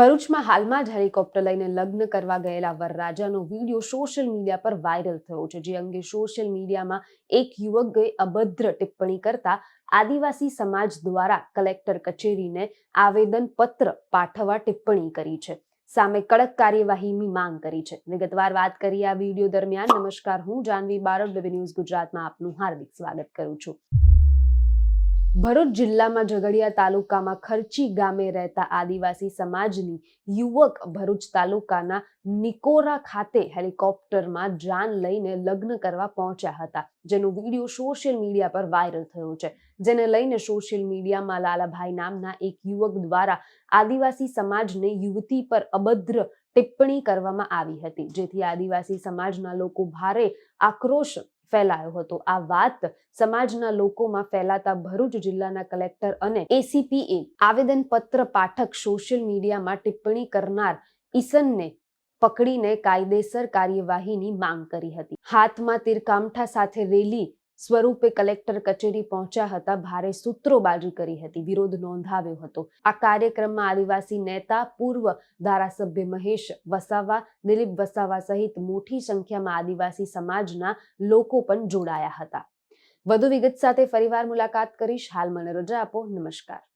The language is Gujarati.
ભરૂચમાં હાલમાં જ હેલિકોપ્ટર લઈને લગ્ન કરવા ગયેલા વરરાજાનો વીડિયો સોશિયલ મીડિયા પર વાયરલ થયો છે, જે અંગે સોશિયલ મીડિયામાં એક યુવકે અભદ્ર ટિપ્પણી કરતા આદિવાસી સમાજ દ્વારા કલેક્ટર કચેરીને આવેદન પત્ર પાઠવવા ટિપ્પણી કરી છે. સામે કડક કાર્યવાહીની માંગ કરી છે. વિગતવાર વાત કરી આ વીડિયો દરમિયાન. નમસ્કાર, હું જાનવી બારોટ ન્યૂઝ ગુજરાતમાં આપનું હાર્દિક સ્વાગત કરું છું. ભરૂચ જિલ્લામાં ઝઘડિયા તાલુકામાં ખર્ચી ગામે રહેતા આદિવાસી સમાજની યુવક ભરૂચ તાલુકાના નિકોરા ખાતે હેલિકોપ્ટરમાં જાન લઈને લગ્ન કરવા પહોંચ્યા હતા, જેનો વીડિયો સોશિયલ મીડિયા પર વાયરલ થયો છે. જેને લઈને સોશિયલ મીડિયામાં લાલાભાઈ નામના એક યુવક દ્વારા આદિવાસી સમાજને યુવતી પર અભદ્ર ટિપ્પણી કરવામાં આવી હતી, જેથી આદિવાસી સમાજના લોકો ભારે આક્રોશ ફેલાયો હતો. આ વાત સમાજના લોકોમાં ફેલાતા ભરૂચ જિલ્લાના કલેક્ટર અને એસીપીએ આવેદન પત્ર પાઠક સોશિયલ મીડિયામાં ટિપ્પણી કરનાર ઈસનને પકડીને કાયદેસર કાર્યવાહીની માંગ કરી હતી. હાથમાં તીરકામઠા સાથે રેલી સ્વરૂપે કલેક્ટર કચેરી પહોંચ્યા હતા. ભારે સૂત્રોબાજી કરી હતી. વિરોધ નોંધાવ્યો હતો. આ કાર્યક્રમમાં આદિવાસી નેતા, પૂર્વ ધારાસભ્ય મહેશ વસાવા, દિલીપ વસાવા સહિત મોટી સંખ્યામાં આદિવાસી સમાજના લોકો પણ જોડાયા હતા. વધુ વિગત સાથે ફરીવાર મુલાકાત કરીશ. હાલ મને રજા આપો. નમસ્કાર.